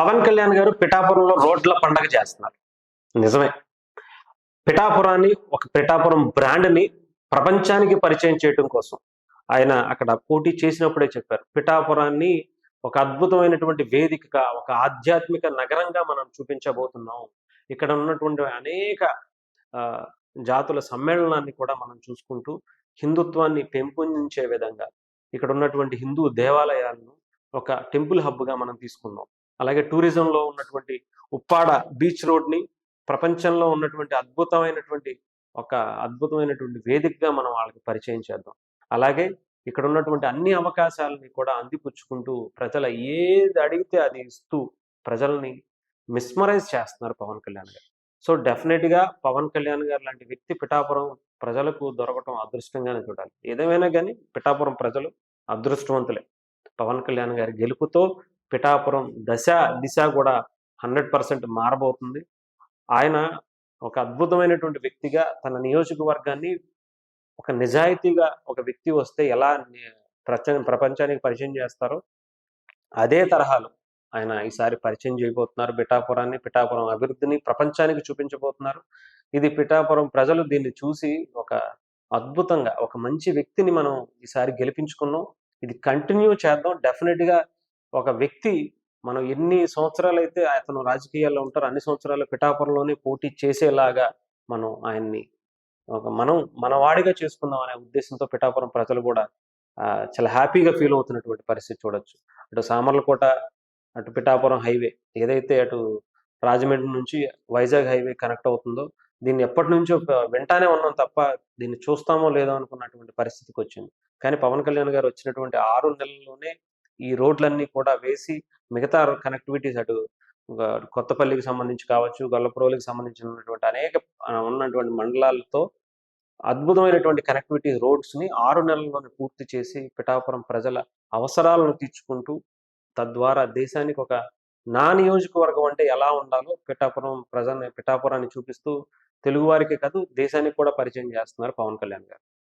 పవన్ కళ్యాణ్ గారు పిఠాపురంలో రోడ్ల పండగ చేస్తున్నారు. నిజమే. పిఠాపురాన్ని ఒక పిఠాపురం బ్రాండ్ని ప్రపంచానికి పరిచయం చేయడం కోసం ఆయన అక్కడ పోటీ చేసినప్పుడే చెప్పారు. పిఠాపురాన్ని ఒక అద్భుతమైనటువంటి వేదికగా ఒక ఆధ్యాత్మిక నగరంగా మనం చూపించబోతున్నాం. ఇక్కడ ఉన్నటువంటి అనేక ఆ, జాతుల సమ్మేళనాన్ని కూడా మనం చూసుకుంటూ హిందుత్వాన్ని పెంపొందించే విధంగా ఇక్కడ ఉన్నటువంటి హిందూ దేవాలయాలను ఒక టెంపుల్ హబ్గా మనం తీసుకుందాం. అలాగే టూరిజంలో ఉన్నటువంటి ఉప్పాడ బీచ్ రోడ్ని ప్రపంచంలో ఉన్నటువంటి అద్భుతమైనటువంటి ఒక అద్భుతమైనటువంటి వేదికగా మనం వాళ్ళకి పరిచయం చేద్దాం. అలాగే ఇక్కడ ఉన్నటువంటి అన్ని అవకాశాలని కూడా అందిపుచ్చుకుంటూ ప్రజల ఏది అడిగితే అది ఇస్తూ ప్రజల్ని మిస్మరైజ్ చేస్తున్నారు పవన్ కళ్యాణ్ గారు. సో డెఫినెట్గా పవన్ కళ్యాణ్ గారు లాంటి వ్యక్తి పిఠాపురం ప్రజలకు దొరకటం అదృష్టంగానే చూడాలి. ఏదేమైనా కానీ పిఠాపురం ప్రజలు అదృష్టవంతులే. పవన్ కళ్యాణ్ గారి గెలుపుతో పిఠాపురం దశ దిశ కూడా హండ్రెడ్ పర్సెంట్ మారబోతుంది. ఆయన ఒక అద్భుతమైనటువంటి వ్యక్తిగా తన నియోజకవర్గాన్ని ఒక నిజాయితీగా ఒక వ్యక్తి వస్తే ఎలా ప్రచ- ప్రపంచానికి పరిచయం చేస్తారో అదే తరహాలో ఆయన ఈసారి పరిచయం చేయబోతున్నారు. పిఠాపురాన్ని పిఠాపురం అభివృద్ధిని ప్రపంచానికి చూపించబోతున్నారు. ఇది పిఠాపురం ప్రజలు దీన్ని చూసి ఒక అద్భుతంగా ఒక మంచి వ్యక్తిని మనం ఈసారి గెలిపించుకున్నాం. ఇది కంటిన్యూ చేద్దాం. డెఫినెట్గా ఒక వ్యక్తి మనం ఎన్ని సంవత్సరాలు అయితే అతను రాజకీయాల్లో ఉంటారో అన్ని సంవత్సరాలు పిఠాపురంలోనే పోటీ చేసేలాగా మనం ఆయన్ని ఒక మనం మన వాడిగా చేసుకుందాం అనే ఉద్దేశంతో పిఠాపురం ప్రజలు కూడా చాలా హ్యాపీగా ఫీల్ అవుతున్నటువంటి పరిస్థితి చూడొచ్చు. అటు సామర్లకోట అటు పిఠాపురం హైవే ఏదైతే అటు రాజమండ్రి నుంచి వైజాగ్ హైవే కనెక్ట్ అవుతుందో దీన్ని ఎప్పటి నుంచో వింటానే ఉన్నాం తప్ప దీన్ని చూస్తామో లేదో అనుకున్నటువంటి పరిస్థితికి వచ్చింది. కానీ పవన్ కళ్యాణ్ గారు వచ్చినటువంటి ఆరు నెలల్లోనే ఈ రోడ్లన్నీ కూడా వేసి మిగతా కనెక్టివిటీస్ అటు కొత్తపల్లికి సంబంధించి కావచ్చు గొల్లపురోలికి సంబంధించినటువంటి అనేక ఉన్నటువంటి మండలాలతో అద్భుతమైనటువంటి కనెక్టివిటీ రోడ్స్ని ఆరు నెలల్లోనే పూర్తి చేసి పిఠాపురం ప్రజల అవసరాలను తీర్చుకుంటూ తద్వారా దేశానికి ఒక నా నియోజకవర్గం అంటే ఎలా ఉండాలో పిఠాపురం ప్రజల్ని పిఠాపురాన్ని చూపిస్తూ తెలుగువారికే కాదు దేశానికి కూడా పరిచయం చేస్తున్నారు పవన్ కళ్యాణ్ గారు.